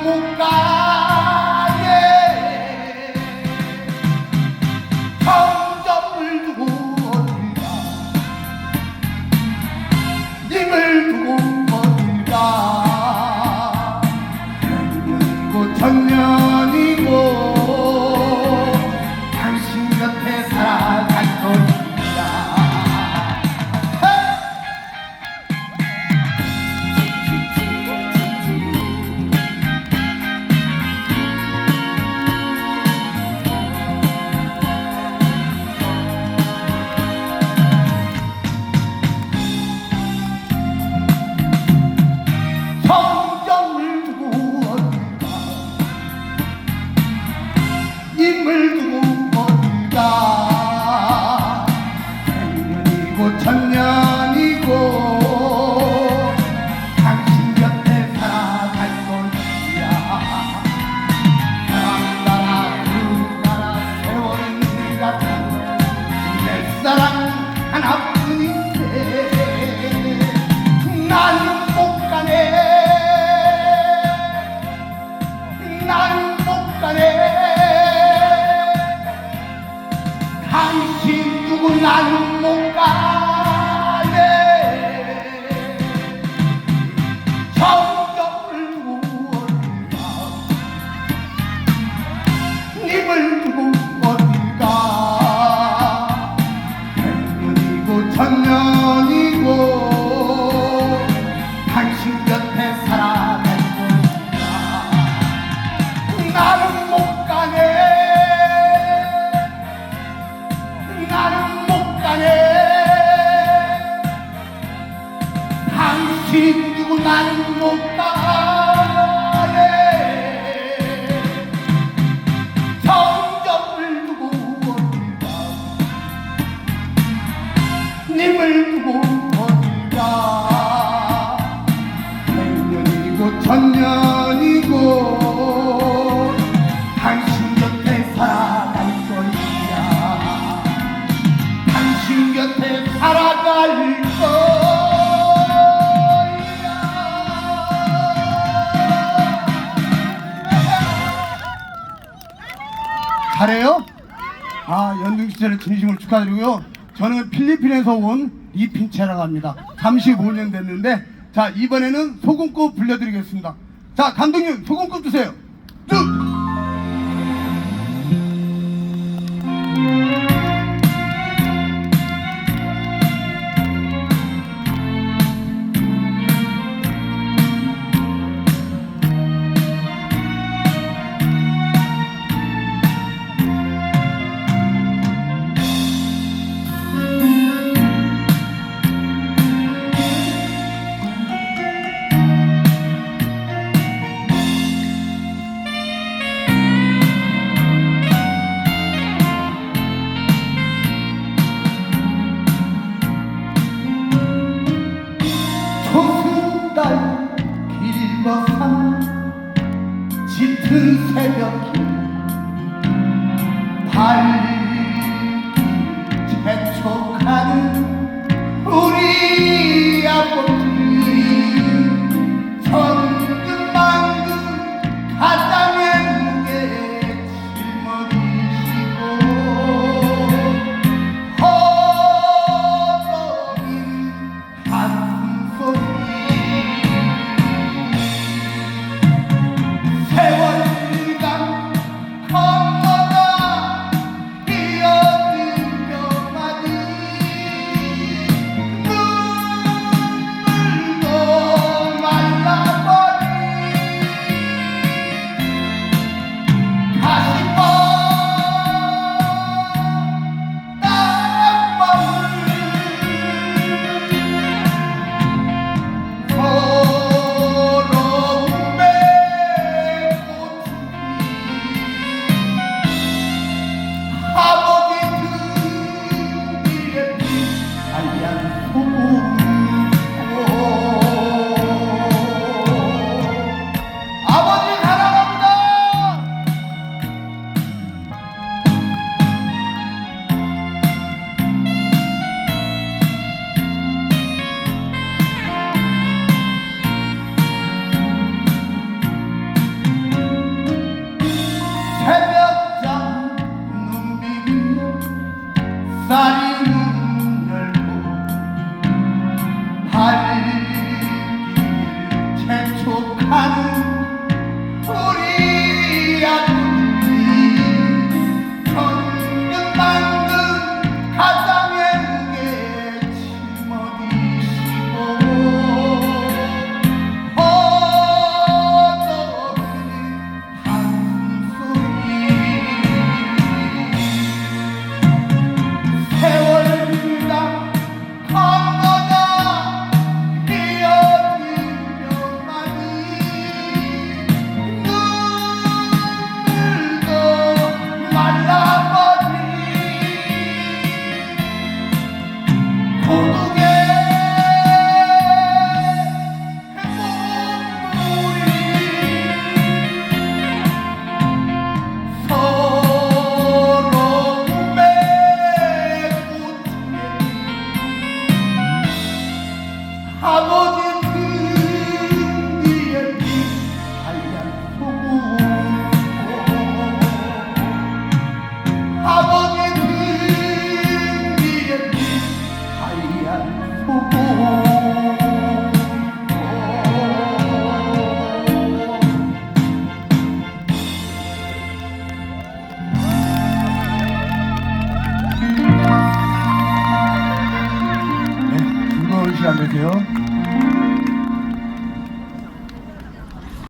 nunca 지구는 나는 못 가. 잘해요? 아 연등시절의 진심으로 축하드리고요. 저는 필리핀에서 온 리핀체라고 합니다. 35년 됐는데 자 이번에는 소금꽃 불려드리겠습니다. 자 감독님 소금꽃 주세요. 쭉.